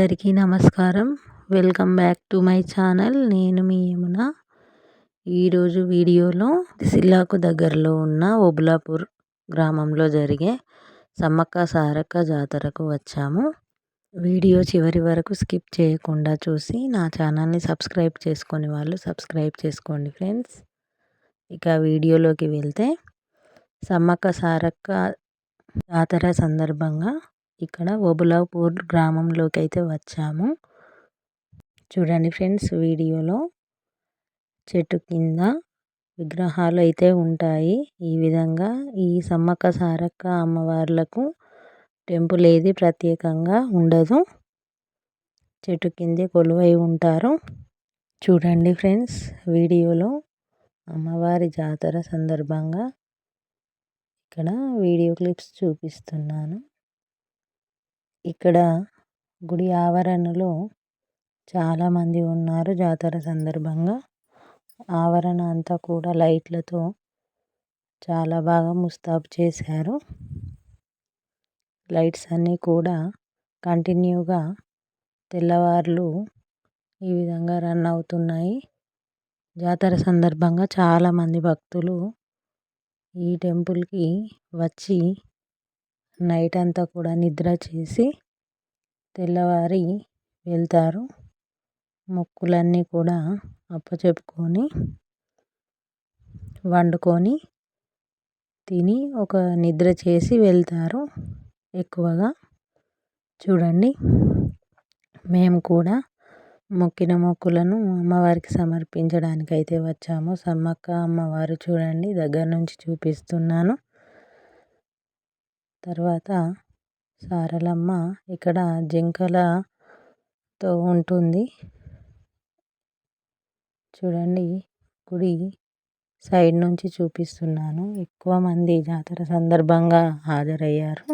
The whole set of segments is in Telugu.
అందరికీ నమస్కారం. Welcome back to my channel. నేను మీ యమున. ఈరోజు వీడియోలో సిల్లాకు దగ్గరలో ఉన్న ఒబులాపూర్ గ్రామంలో జరిగే సమ్మక్క సారక్క జాతరకు వచ్చాము. వీడియో చివరి వరకు స్కిప్ చేయకుండా చూసి నా ఛానల్ని సబ్స్క్రైబ్ చేసుకుని వాళ్ళు సబ్స్క్రైబ్ చేసుకోండి ఫ్రెండ్స్. ఇక వీడియోలోకి వెళ్తే సమ్మక్క సారక్క జాతర సందర్భంగా ఇక్కడ ఓబులాపూర్ గ్రామంలోకి అయితే వచ్చాము. చూడండి ఫ్రెండ్స్ వీడియోలో చెట్టు కింద విగ్రహాలు అయితే ఉంటాయి. ఈ విధంగా ఈ సమ్మక్క సారక్క అమ్మవార్లకు టెంపుల్ ఏది ప్రత్యేకంగా ఉండదు. చెట్టు కిందే కొలువై ఉంటారు. చూడండి ఫ్రెండ్స్ వీడియోలో అమ్మవారి జాతర సందర్భంగా ఇక్కడ వీడియో క్లిప్స్ చూపిస్తున్నాను. ఇక్కడ గుడి ఆవరణలో చాలామంది ఉన్నారు జాతర సందర్భంగా. ఆవరణ అంతా కూడా లైట్లతో చాలా బాగా ముస్తాబు చేశారు. లైట్స్ అన్నీ కూడా కంటిన్యూగా తెల్లవార్లు ఈ విధంగా రన్ అవుతున్నాయి. జాతర సందర్భంగా చాలామంది భక్తులు ఈ టెంపుల్కి వచ్చి నైట్ అంతా కూడా నిద్ర చేసి తెల్లవారి వెళ్తారు. మొక్కులన్నీ కూడా అప్పచెప్పుకొని వండుకొని తిని ఒక నిద్ర చేసి వెళ్తారు ఎక్కువగా. చూడండి మేము కూడా మొక్కిన మొక్కులను అమ్మవారికి సమర్పించడానికి అయితే వచ్చాము. సమ్మక్క అమ్మవారు చూడండి దగ్గర నుంచి చూపిస్తున్నాను. తర్వాత సారలమ్మ ఇక్కడ జింకలతో ఉంటుంది. చూడండి గుడి సైడ్ నుంచి చూపిస్తున్నాను. ఎక్కువ మంది జాతర సందర్భంగా హాజరయ్యారు.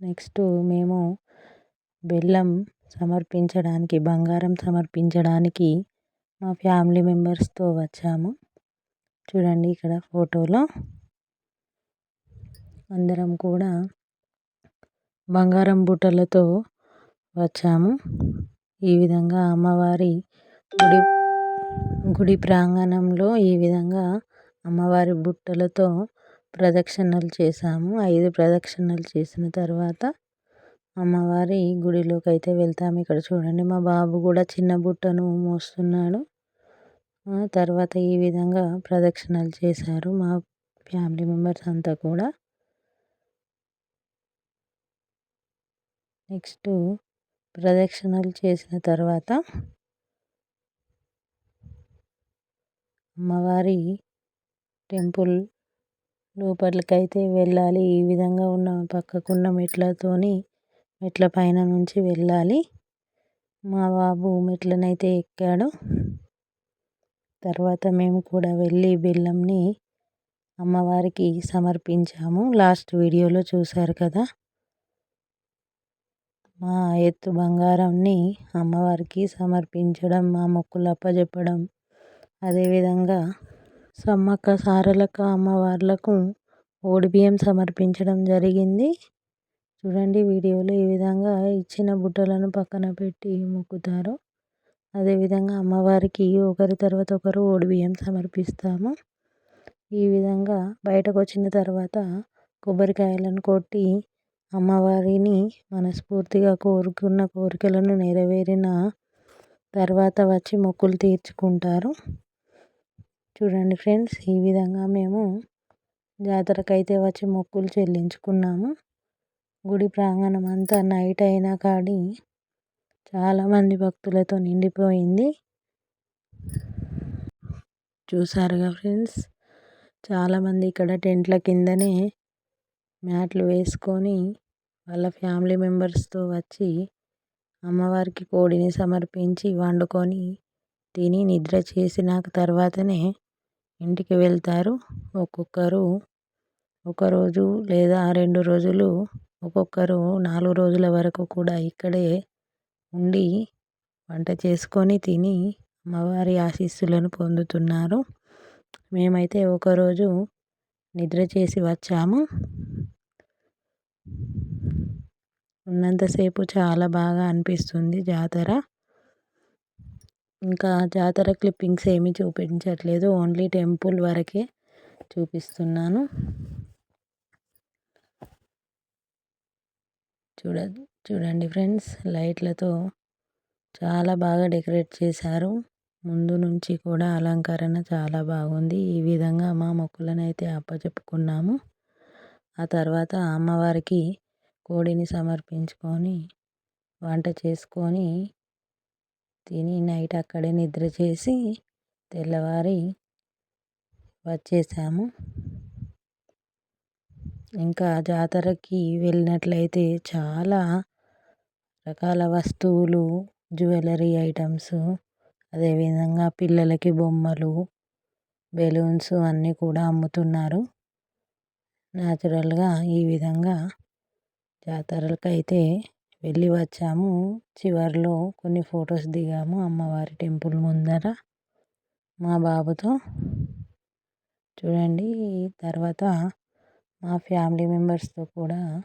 నెక్స్ట్ మేము బెల్లం సమర్పించడానికి బంగారం సమర్పించడానికి మా ఫ్యామిలీ మెంబర్స్తో వచ్చాము. చూడండి ఇక్కడ ఫోటోలో. అందరం కూడా బంగారం బుట్టలతో వచ్చాము. ఈ విధంగా అమ్మవారి గుడి గుడి ప్రాంగణంలో ఈ విధంగా అమ్మవారి బుట్టలతో ప్రదక్షిణలు చేశాము. ఐదు ప్రదక్షిణలు చేసిన తర్వాత అమ్మవారి గుడిలోకి అయితే వెళ్తాము. ఇక్కడ చూడండి మా బాబు కూడా చిన్న బుట్టను మోస్తున్నాడు. తర్వాత ఈ విధంగా ప్రదక్షిణలు చేశారు మా ఫ్యామిలీ మెంబర్స్ అంతా కూడా. నెక్స్ట్ ప్రదక్షిణలు చేసిన తర్వాత అమ్మవారి టెంపుల్ లోపలికైతే వెళ్ళాలి. ఈ విధంగా ఉన్న పక్కకున్న మెట్లతోని మెట్ల పైన నుంచి వెళ్ళాలి. మా బాబు మెట్లనైతే ఎక్కాడు. తర్వాత మేము కూడా వెళ్ళి బెల్లంని అమ్మవారికి సమర్పించాము. లాస్ట్ వీడియోలో చూశారు కదా? మా ఎత్తు బంగారంని అమ్మవారికి సమర్పించడం మా మొక్కులు అప్పజెప్పడం అదేవిధంగా సమ్మక్క సారలక్క అమ్మవార్లకు ఓడిబియ్యం సమర్పించడం జరిగింది. చూడండి వీడియోలో ఈ విధంగా ఇచ్చిన బుట్టలను పక్కన పెట్టి మొక్కుతారు. అదేవిధంగా అమ్మవారికి ఒకరి తర్వాత ఒకరు ఓడి బియ్యం సమర్పిస్తాము. ఈ విధంగా బయటకు వచ్చిన తర్వాత కొబ్బరికాయలను కొట్టి అమ్మవారిని మనస్ఫూర్తిగా కోరుకున్న కోరికలను నెరవేరిన తర్వాత వచ్చి మొక్కులు తీర్చుకుంటారు. చూడండి ఫ్రెండ్స్ ఈ విధంగా మేము జాతరకైతే వచ్చి మొక్కులు చెల్లించుకున్నాము. గుడి ప్రాంగణం అంతా నైట్ అయినా కానీ చాలామంది భక్తులతో నిండిపోయింది. చూసారుగా ఫ్రెండ్స్? చాలామంది ఇక్కడ టెంట్ల కిందనే మ్యాట్లు వేసుకొని వాళ్ళ ఫ్యామిలీ మెంబర్స్తో వచ్చి అమ్మవారికి కోడిని సమర్పించి వండుకొని తిని నిద్ర చేసిన తర్వాతనే ఇంటికి వెళ్తారు. ఒక్కొక్కరు ఒకరోజు లేదా రెండు రోజులు ఒక్కొక్కరు నాలుగు రోజుల వరకు కూడా ఇక్కడే ఉండి వంట చేసుకొని తిని అమ్మవారి ఆశీస్సులను పొందుతున్నారు. మేమైతే ఒకరోజు నిద్ర చేసి వచ్చాము. ఉన్నంతసేపు చాలా బాగా అనిపిస్తుంది జాతర. ఇంకా జాతర క్లిప్పింగ్స్ ఏమీ చూపించట్లేదు. ఓన్లీ టెంపుల్ వరకే చూపిస్తున్నాను. చూడ చూడండి ఫ్రెండ్స్ లైట్లతో చాలా బాగా డెకరేట్ చేశారు. ముందు నుంచి కూడా అలంకరణ చాలా బాగుంది. ఈ విధంగా మా మొక్కులను అయితే అప్పచెప్పుకున్నాము ఆ తర్వాత అమ్మవారికి కోడిని సమర్పించుకొని వంట చేసుకొని తిని నైట్ అక్కడే నిద్ర చేసి తెల్లవారి వచ్చేసాము. ఇంకా జాతరకి వెళ్ళినట్లయితే చాలా రకాల వస్తువులు జ్యువెలరీ ఐటమ్స్ అదేవిధంగా పిల్లలకి బొమ్మలు బెలూన్స్ అన్నీ కూడా అమ్ముతున్నారు. న్యాచురల్గా ఈ విధంగా జాతరలకైతే వెళ్ళి వచ్చాము. చివరిలో కొన్ని ఫొటోస్ దిగాము అమ్మవారి టెంపుల్ ముందర. మా బాబుతో చూడండి తర్వాత మా ఫ్యామిలీ మెంబర్స్తో కూడా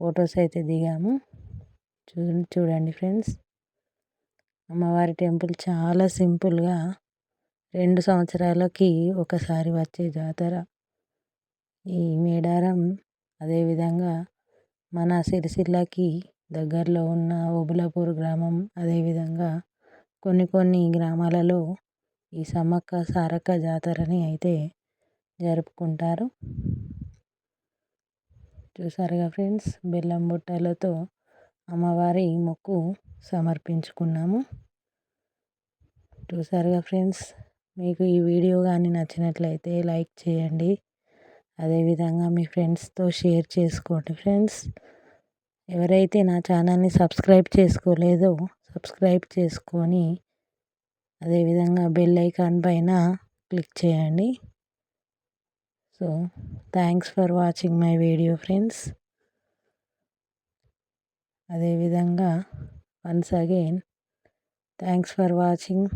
ఫొటోస్ అయితే దిగాము. చూ చూడండి ఫ్రెండ్స్. అమ్మవారి టెంపుల్ చాలా సింపుల్గా రెండు సంవత్సరాలకి ఒకసారి వచ్చే జాతర. ఈ మేడారం అదేవిధంగా మన సిరిసిల్లకి దగ్గరలో ఉన్న ఓబులాపూర్ గ్రామం అదేవిధంగా కొన్ని కొన్ని గ్రామాలలో ఈ సమ్మక్క సారక్క జాతరని అయితే జరుపుకుంటారు. చూసారుగా ఫ్రెండ్స్? బెల్లం బుట్టలతో అమ్మవారి మొక్కు సమర్పించుకున్నాము. చూసారుగా ఫ్రెండ్స్? మీకు ఈ వీడియో కానీ నచ్చినట్లయితే లైక్ చేయండి. అదేవిధంగా మీ ఫ్రెండ్స్తో షేర్ చేసుకోండి ఫ్రెండ్స్. ఎవరైతే నా ఛానల్ని సబ్స్క్రైబ్ చేసుకోలేదో సబ్స్క్రైబ్ చేసుకొని అదేవిధంగా బెల్ ఐకాన్ పైన క్లిక్ చేయండి. So thanks for watching my video friends అదేవిధంగా once again thanks for watching